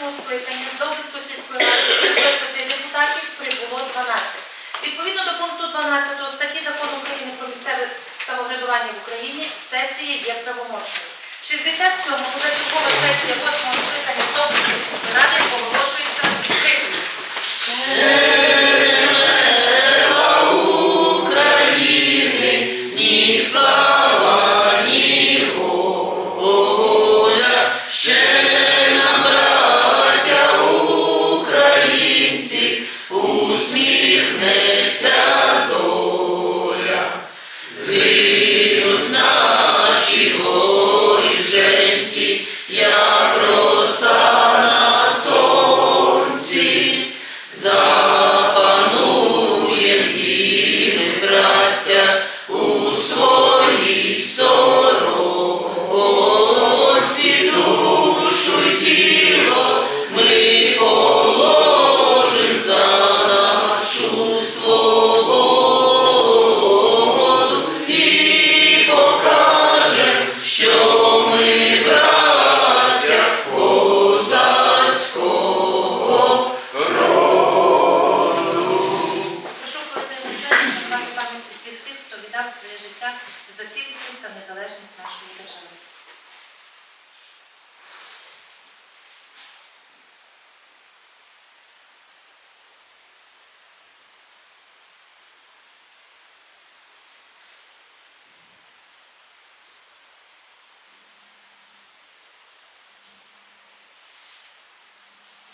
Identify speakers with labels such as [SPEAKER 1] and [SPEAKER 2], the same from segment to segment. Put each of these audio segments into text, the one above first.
[SPEAKER 1] восьмого скликання з Довбицької сільської ради із 20 депутатів прибуло 12. Відповідно до пункту 12 статті Закону України про місцеве самоврядування в Україні сесія є правомочною. 67 позачергова сесія восьмого скликання з Довбицької сільської ради оголошується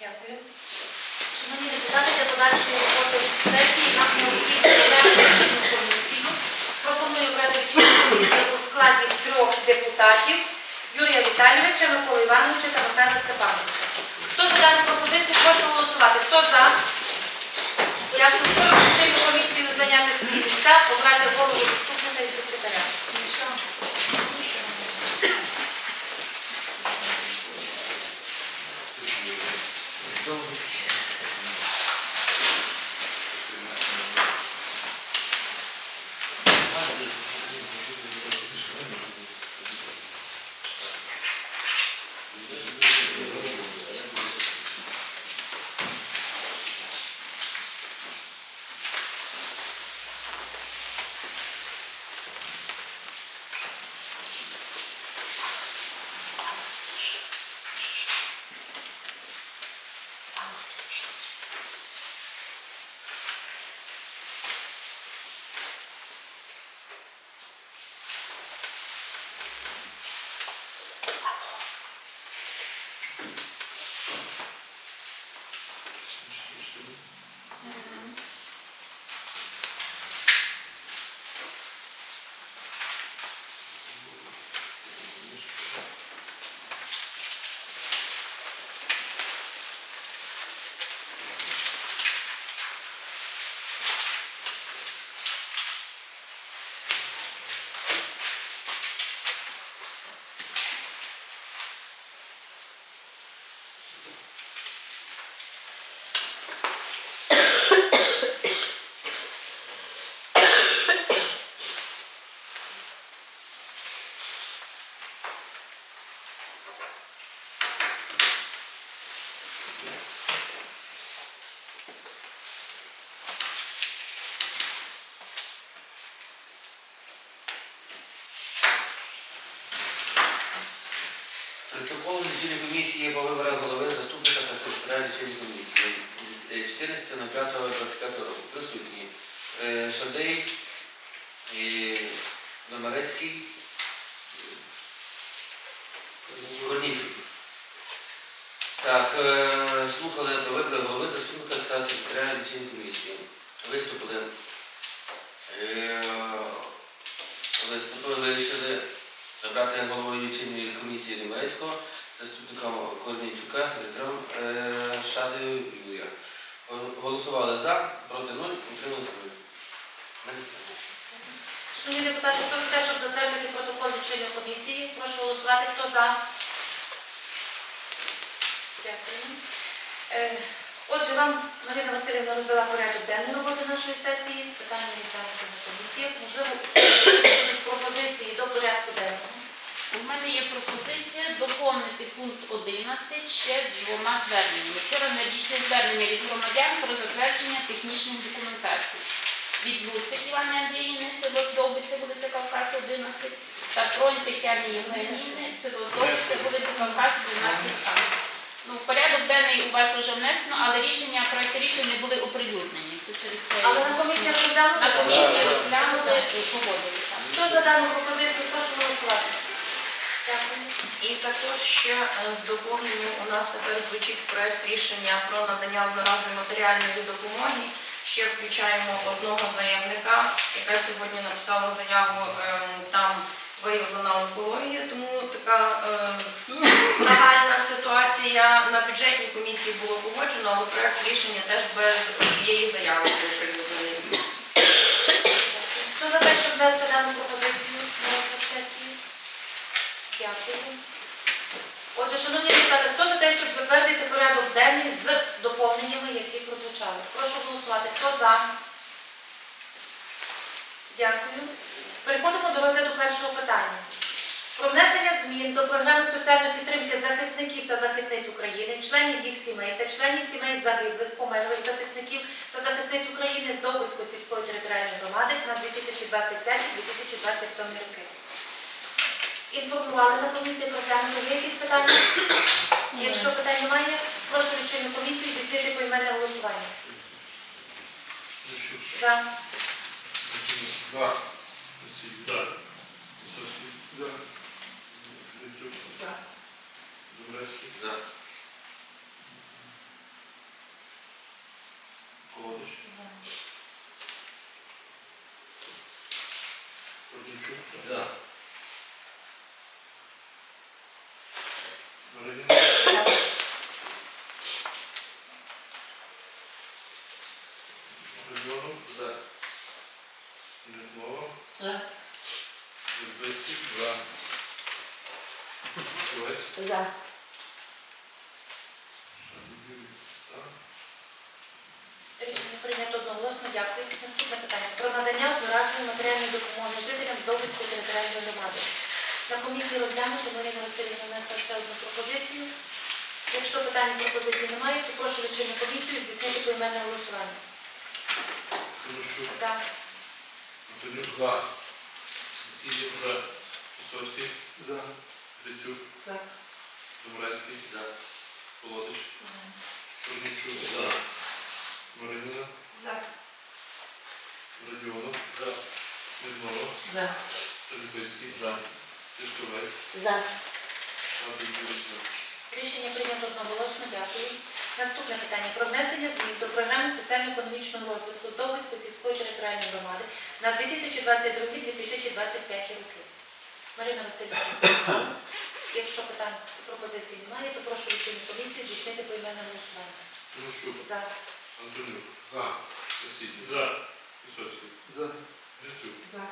[SPEAKER 1] Дякую. Шановні депутати, для подальшої роботи сесії нам необхідно лічильну комісію. Пропоную обрати лічильну комісію у складі трьох депутатів Юрія Віталійовича, Миколи Івановича та Михайла Степановича. Хто за дану пропозицію, прошу голосувати. Хто за? Дякую. Прошу лічильну комісію зайняти свої місця, обрати голову заступника і секретаря.
[SPEAKER 2] Протокол лічильної комісії по виборах голови, заступника та секретаря лічильної комісії е, 14.05.25 року. Присутні е, Шадей, е, Номерецький, е, Горнічук. Так, е, слухали вибори голови, заступника та секретаря лічильної комісії. Виступили. Е, Виступили, вирішили обрати головою лічильної комісії Немецького, заступником Корнійчука, секретарем е, Шадою Юрія. Голосували за, проти 0, утрималися 0.
[SPEAKER 1] Шановні депутати, хто за те, щоб затвердити протокол лічильної комісії, прошу голосувати. Хто за? Дякую. Е, Отже, вам Марина Васильівна роздала порядок денної роботи нашої сесії. Питання відповідно на комісіях. Можливо, пропозиції до порядку денного.
[SPEAKER 3] У мене є пропозиція доповнити пункт 11 ще двома зверненнями. Вчора надійшли звернення від громадян про затвердження технічних документацій. Від Луцик Івани Андріївни, село Здобиця, вулиця Кавказ, 11, та Тронь Тетяни Євгенівни, село Здобиця, вулиця Кавказ, 12 а. Ну, в порядок денний у вас вже внесено, але рішення, проекти рішень не були оприлюднені. То через це
[SPEAKER 1] Але на комісії розглянули?
[SPEAKER 3] на комісії розглянули, погодили. так.
[SPEAKER 1] Хто за дану пропозицію, прошу голосувати. Дякую.
[SPEAKER 4] І також ще е, з доповненням у нас тепер звучить проект рішення про надання одноразової матеріальної допомоги. Ще включаємо одного заявника, яка сьогодні написала заяву, ем, там виявлена онкологія, тому така е, нагальна ситуація на бюджетній комісії було погоджено, але проект рішення теж без цієї заяви був оприлюднений.
[SPEAKER 1] Хто за те, щоб внести дану пропозицію на розгляд? Дякую. Отже, шановні депутати, хто за те, щоб затвердити порядок денний з доповненнями, які прозвучали? Прошу голосувати. Хто за? Дякую. Переходимо до розгляду першого питання. Про внесення змін до програми соціальної підтримки захисників та захисниць України, членів їх сімей та членів сімей загиблих, померлих захисників та захисниць України з Довбицької сільської територіальної громади на 2025-2027 роки. Інформували на комісії про Є якісь питання? Якщо питань немає, прошу лічильну комісію здійснити поіменне голосування. За.
[SPEAKER 5] За.
[SPEAKER 6] За.
[SPEAKER 5] За.
[SPEAKER 6] За. Домбровський.
[SPEAKER 2] За.
[SPEAKER 6] Колодич. Корнійчук.
[SPEAKER 2] За.
[SPEAKER 6] Маринін. Григоров.
[SPEAKER 2] За.
[SPEAKER 6] Недмова.
[SPEAKER 3] За.
[SPEAKER 6] Людвицький. За. Кулець.
[SPEAKER 3] За.
[SPEAKER 6] Шадибюрі. За.
[SPEAKER 1] Рішення прийнято одноголосно. Дякую. Наступне питання. Про надання одноразової матеріальної допомоги жителям Здобицької територіальної громади. На комісії розглянуто Марина Васильівна внесла ще одну пропозицію. Якщо питань і пропозицій немає, то прошу лічильну комісію здійснити поіменне голосування.
[SPEAKER 6] Тимощук.
[SPEAKER 1] За.
[SPEAKER 6] Антонюк.
[SPEAKER 5] За.
[SPEAKER 6] Сидів. За. Висоцький.
[SPEAKER 5] За.
[SPEAKER 6] Грицюк.
[SPEAKER 3] За.
[SPEAKER 6] Домбровський.
[SPEAKER 2] За.
[SPEAKER 6] Колодич. Корнійчук.
[SPEAKER 2] За.
[SPEAKER 6] Маринина.
[SPEAKER 3] За.
[SPEAKER 6] Радіонов. За. Недмова.
[SPEAKER 3] За.
[SPEAKER 6] Шадибицький. За. Тишковець.
[SPEAKER 3] За.
[SPEAKER 6] Шадибюрі. За.
[SPEAKER 1] Рішення прийнято одноголосно. Дякую. Наступне питання про внесення змін до програми соціально-економічного розвитку Здобицької сільської територіальної громади на 2022-2025 роки. Марина Васильівна, якщо питань і пропозицій немає, то прошу лічильну комісію здійснити поіменне голосування.
[SPEAKER 6] Тимощук.
[SPEAKER 1] За.
[SPEAKER 6] Антонюк.
[SPEAKER 5] За.
[SPEAKER 6] Сидів.
[SPEAKER 2] За.
[SPEAKER 6] Висоцький.
[SPEAKER 5] За.
[SPEAKER 6] Грицюк.
[SPEAKER 3] За.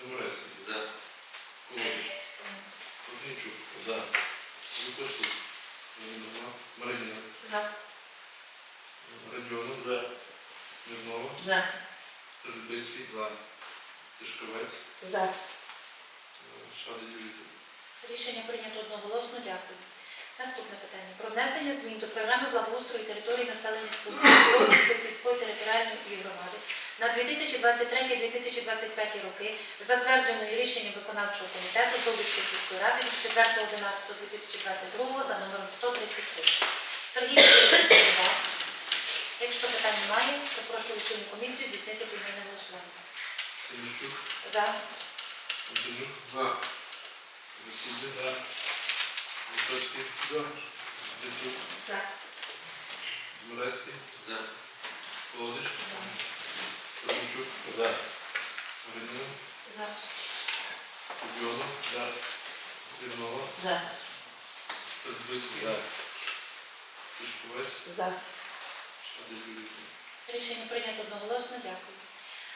[SPEAKER 6] Домбровський.
[SPEAKER 2] За.
[SPEAKER 6] Колодич. Корнійчук. За. Лукашук. Марина. Маринина.
[SPEAKER 1] За.
[SPEAKER 6] Радіонов. За. Мирнова.
[SPEAKER 3] За.
[SPEAKER 6] Шадибицький. За. Тишковець.
[SPEAKER 3] За.
[SPEAKER 6] Шадибюрі.
[SPEAKER 1] Рішення прийнято одноголосно. Дякую. Наступне питання про внесення змін до програми благоустрою території населених пунктів Здобицької сільської територіальної громади на 2023-2025 роки, затвердженої рішенням виконавчого комітету Здобицької сільської ради від 4.11.2022 за номером 133. Сергій Вікторович Якщо питань немає, то прошу лічильну комісію здійснити поіменне голосування. За.
[SPEAKER 6] Антонюк.
[SPEAKER 5] За.
[SPEAKER 6] Засідля. За. Висоцький.
[SPEAKER 5] За.
[SPEAKER 6] Грицюк.
[SPEAKER 3] За.
[SPEAKER 6] Домбровський.
[SPEAKER 2] За.
[SPEAKER 6] Колодич. За. Маринина.
[SPEAKER 1] За.
[SPEAKER 6] Радіонов. За. Недмова.
[SPEAKER 3] За.
[SPEAKER 6] Шадибицький. За. Тишковець.
[SPEAKER 3] За.
[SPEAKER 1] Рішення прийнято одноголосно. Дякую.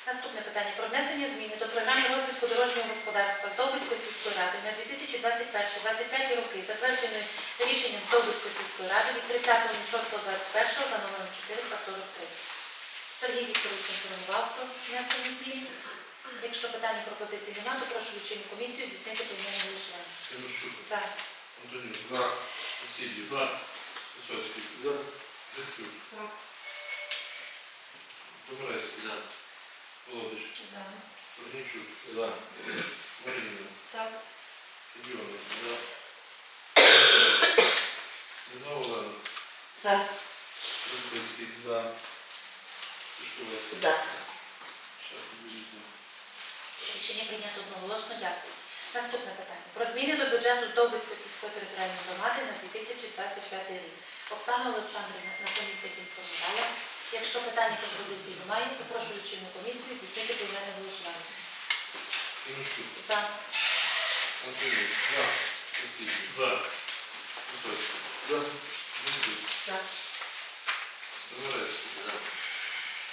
[SPEAKER 1] Наступне питання про внесення зміни до програми розвитку дорожнього господарства Здобицької сільської ради на 2021-2025 роки, затвердженої рішенням Здобицької сільської ради від 30.06.21 за номером 443. Сергій Вікторович інформував про внесення змін. Якщо питань і пропозицій немає, то прошу лічильну комісію здійснити поіменне голосування. За.
[SPEAKER 6] Антонюк.
[SPEAKER 5] За.
[SPEAKER 6] Васильєв.
[SPEAKER 5] За.
[SPEAKER 6] Висоцький.
[SPEAKER 5] За.
[SPEAKER 6] Дядько.
[SPEAKER 1] За.
[SPEAKER 6] Доморецький.
[SPEAKER 2] За.
[SPEAKER 6] Володич.
[SPEAKER 1] За.
[SPEAKER 6] Корнійчук.
[SPEAKER 5] За.
[SPEAKER 6] Маріна.
[SPEAKER 1] За.
[SPEAKER 6] Федіонов. За. Смірнова Олена.
[SPEAKER 1] За.
[SPEAKER 6] Рудницький.
[SPEAKER 5] За.
[SPEAKER 6] Тишковець.
[SPEAKER 1] За. Рішення прийнято одноголосно. Дякую. Наступне питання. Про зміни до бюджету Здобицької сільської територіальної громади на 2025 рік. Оксана Олександрівна на комісіях інформувала. Якщо питання пропозицій немає, то прошу лічильну комісію здійснити поіменне голосування.
[SPEAKER 6] Тимощук.
[SPEAKER 1] За.
[SPEAKER 6] Антонюк. За. Васильєв.
[SPEAKER 5] За.
[SPEAKER 6] Висоцький.
[SPEAKER 5] За.
[SPEAKER 6] Дядько.
[SPEAKER 1] За.
[SPEAKER 6] Доморецький.
[SPEAKER 2] За.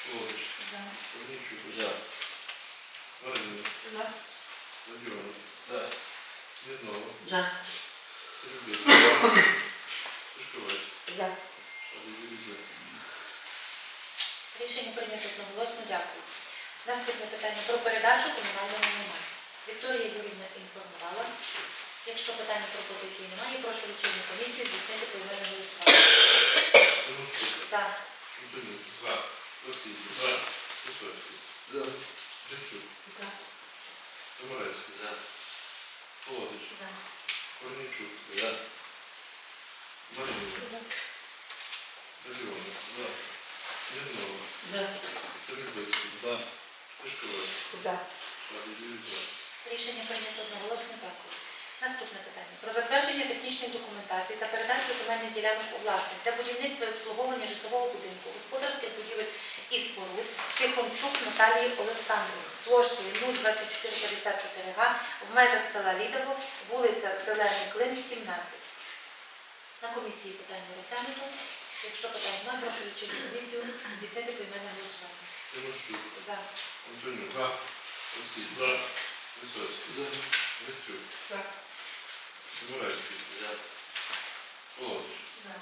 [SPEAKER 6] Володич.
[SPEAKER 1] За.
[SPEAKER 6] Корнійчук.
[SPEAKER 5] За.
[SPEAKER 6] Маріна.
[SPEAKER 1] За.
[SPEAKER 6] Федіонов.
[SPEAKER 5] За.
[SPEAKER 6] Смірнова.
[SPEAKER 1] За.
[SPEAKER 6] Рудницький. Тишковець.
[SPEAKER 1] За.
[SPEAKER 6] Шахов Юрій.
[SPEAKER 1] Рішення прийнято одноголосно. Дякую. Наступне питання про передачу комунального майна. Вікторія Юрівна інформувала. Якщо питання пропозиції немає, прошу лічильну комісію здійснити поіменне голосування.
[SPEAKER 6] Тимощук.
[SPEAKER 1] За.
[SPEAKER 6] Антонюк. За. Васильєв.
[SPEAKER 5] За.
[SPEAKER 6] Висоцький.
[SPEAKER 5] За.
[SPEAKER 6] Дядько.
[SPEAKER 1] За.
[SPEAKER 6] Доморецький.
[SPEAKER 2] За.
[SPEAKER 6] Володич.
[SPEAKER 1] За.
[SPEAKER 6] Корнійчук.
[SPEAKER 5] За.
[SPEAKER 6] Маріна.
[SPEAKER 1] За.
[SPEAKER 6] Федіонов. За. Смірнова.
[SPEAKER 1] За.
[SPEAKER 6] Рудницький.
[SPEAKER 5] За.
[SPEAKER 6] Тишковець.
[SPEAKER 1] За.
[SPEAKER 6] Шахов Юрій.
[SPEAKER 1] Рішення прийнято одноголосно. Дякую. Наступне питання. Про затвердження технічних документацій та передачу земельних ділянок у власність для будівництва і обслуговування житлового будинку, господарських будівель і споруд Тихончук Наталії Олександровни площею 02454 га в межах села Лідово, вулиця Зелений Клин, 17. На комісії питання розглянуто. Якщо питань немає, прошу лічильну комісію здійснити поіменне голосування.
[SPEAKER 6] Тимощук.
[SPEAKER 1] За.
[SPEAKER 6] Антонюк.
[SPEAKER 5] За.
[SPEAKER 6] Васильєв.
[SPEAKER 5] За.
[SPEAKER 6] Висоцький.
[SPEAKER 5] За.
[SPEAKER 6] Дядько.
[SPEAKER 1] За.
[SPEAKER 6] Доморецький.
[SPEAKER 2] За.
[SPEAKER 6] Володич.
[SPEAKER 1] За.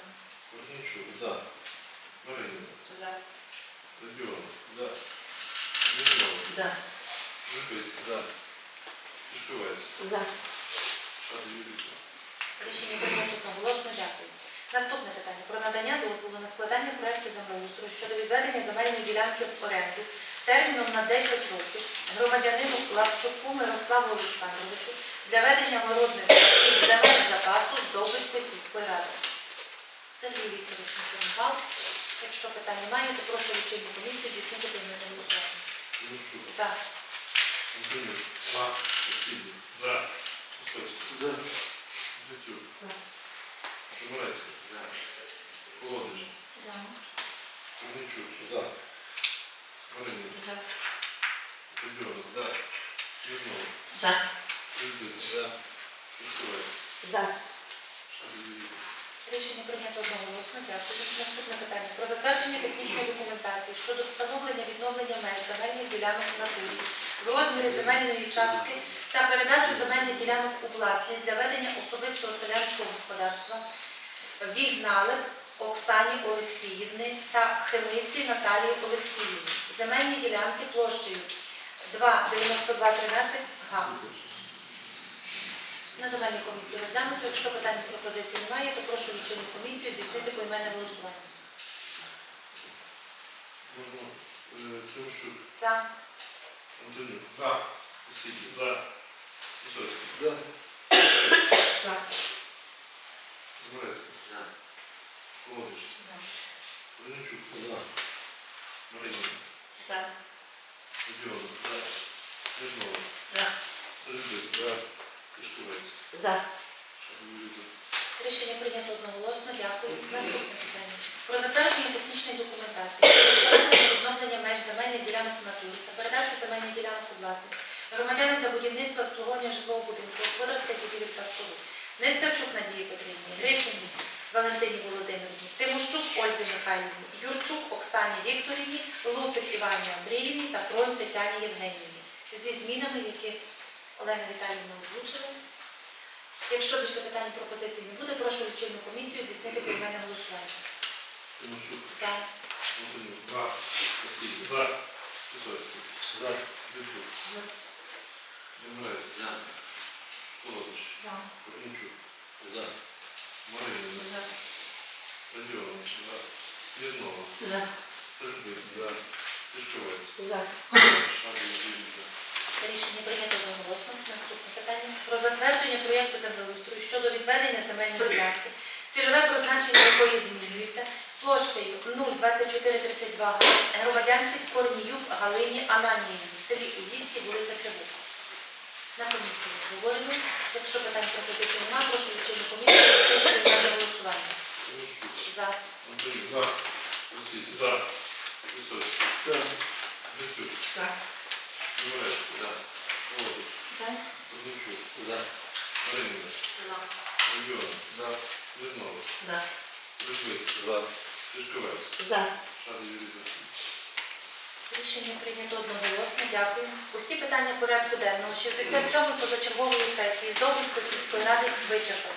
[SPEAKER 6] Корнійчук.
[SPEAKER 5] За.
[SPEAKER 1] За.
[SPEAKER 6] Федіонов.
[SPEAKER 5] За.
[SPEAKER 6] Смірнова.
[SPEAKER 1] За.
[SPEAKER 6] Рудницький.
[SPEAKER 5] За.
[SPEAKER 6] Тишковець.
[SPEAKER 1] За. Рішення прийнято одноголосно. Дякую. Наступне питання про надання дозволу на складання проекту землеустрою щодо відведення земельної ділянки в оренду терміном на 10 років громадянину Лавчуку Мирославу Олександровичу для ведення городництва із земель запасу з Довбицької сільської ради. Сергій Вікторович інформував. Якщо питань немає, то прошу лічильну комісію здійснити поіменне голосування.
[SPEAKER 6] Тимощук.
[SPEAKER 1] За.
[SPEAKER 6] Антонюк. За. Васильєв.
[SPEAKER 5] За.
[SPEAKER 6] Висоцький.
[SPEAKER 5] За.
[SPEAKER 6] Дядько.
[SPEAKER 1] За.
[SPEAKER 2] За.
[SPEAKER 6] Володич.
[SPEAKER 1] За.
[SPEAKER 5] За.
[SPEAKER 1] За.
[SPEAKER 5] За.
[SPEAKER 1] Рішення прийнято одноголосно. Дякую. Наступне питання про затвердження технічної документації щодо встановлення відновлення меж земельних ділянок в натурі в розмірі земельної частки та передачу земельних ділянок у власність для ведення особистого селянського господарства Вігналик Оксані Олексіївни та Химиці Наталії Олексіївни. Земельні ділянки площею 2,9213 га. На земельній комісії розглянуто. Якщо питань пропозицій немає, то прошу лічильну комісію здійснити поіменне голосування.
[SPEAKER 6] Можна. е, Тимощук.
[SPEAKER 1] За.
[SPEAKER 6] Антонюк.
[SPEAKER 5] За.
[SPEAKER 6] Васильєв.
[SPEAKER 5] За.
[SPEAKER 6] Висоцький.
[SPEAKER 5] За.
[SPEAKER 1] За.
[SPEAKER 6] Доморецький.
[SPEAKER 2] За.
[SPEAKER 6] Володич.
[SPEAKER 1] За.
[SPEAKER 6] Корнійчук.
[SPEAKER 5] За.
[SPEAKER 6] Маріна.
[SPEAKER 1] За.
[SPEAKER 6] Федіонов. За. Смірнова.
[SPEAKER 1] За.
[SPEAKER 6] Рудницький.
[SPEAKER 5] За.
[SPEAKER 6] Тишковець.
[SPEAKER 1] За. Рішення прийнято одноголосно. Дякую. Наступне питання. Про затвердження технічної документації, про відновлення меж земельних ділянок натурі та передачу земельних ділянок у власність громадянам для будівництва обслуговування житлового будинку, господарських будівель та споруд. Нестерчук Надії Петрівні, Гришині Валентині Володимирівні, Тимощук Ользі Михайлівні, Юрчук Оксані Вікторівні, Луцик Івані Андріївні та Кроль Тетяні Євгенівні зі змінами, які Олена Віталіївна озвучила. Якщо більше питань і пропозицій не буде, прошу лічильну комісію здійснити поіменне голосування.
[SPEAKER 6] Тимощук.
[SPEAKER 1] За.
[SPEAKER 6] Антонюк.
[SPEAKER 5] За.
[SPEAKER 6] Васильєв.
[SPEAKER 5] За. За.
[SPEAKER 6] Дядько.
[SPEAKER 1] За.
[SPEAKER 6] Чорнобривець.
[SPEAKER 2] За.
[SPEAKER 6] Колодич.
[SPEAKER 4] За.
[SPEAKER 6] Корнійчук.
[SPEAKER 2] За.
[SPEAKER 6] Маринина.
[SPEAKER 4] За.
[SPEAKER 6] Радіонов. За. Смірнова.
[SPEAKER 4] За.
[SPEAKER 6] Стрельбець. За. Кишковець.
[SPEAKER 4] За.
[SPEAKER 6] Шарий За.
[SPEAKER 1] Рішення прийнято одноголосно. Наступне питання про затвердження проєкту землеустрою щодо відведення земельної ділянки, цільове призначення якої змінюється площею 02432 громадянці Корніюк Галині Ананівні в селі Улісті, вулиця Кривука. На комісії говоримо. Якщо питань пропозицій немає, прошу лічильну комісію поставити на голосування.
[SPEAKER 6] Тимощук.
[SPEAKER 1] За.
[SPEAKER 6] Антонюк.
[SPEAKER 5] За.
[SPEAKER 6] Василь.
[SPEAKER 5] За.
[SPEAKER 6] Висоцький.
[SPEAKER 5] За.
[SPEAKER 6] Грицюк.
[SPEAKER 4] За.
[SPEAKER 6] Чорнобривець. За. Колодич.
[SPEAKER 4] За.
[SPEAKER 6] Корнійчук.
[SPEAKER 2] За.
[SPEAKER 6] Маринина.
[SPEAKER 4] За.
[SPEAKER 6] Радіонов.
[SPEAKER 5] За.
[SPEAKER 6] Смірнова.
[SPEAKER 4] За.
[SPEAKER 6] Стрельбець.
[SPEAKER 2] За.
[SPEAKER 6] Кишковець.
[SPEAKER 4] За.
[SPEAKER 6] Шарий Юрій. За.
[SPEAKER 1] Рішення прийнято одноголосно. Дякую. Усі питання порядку денного 67-ї позачергової сесії з Довбільської сільської ради вичерпано.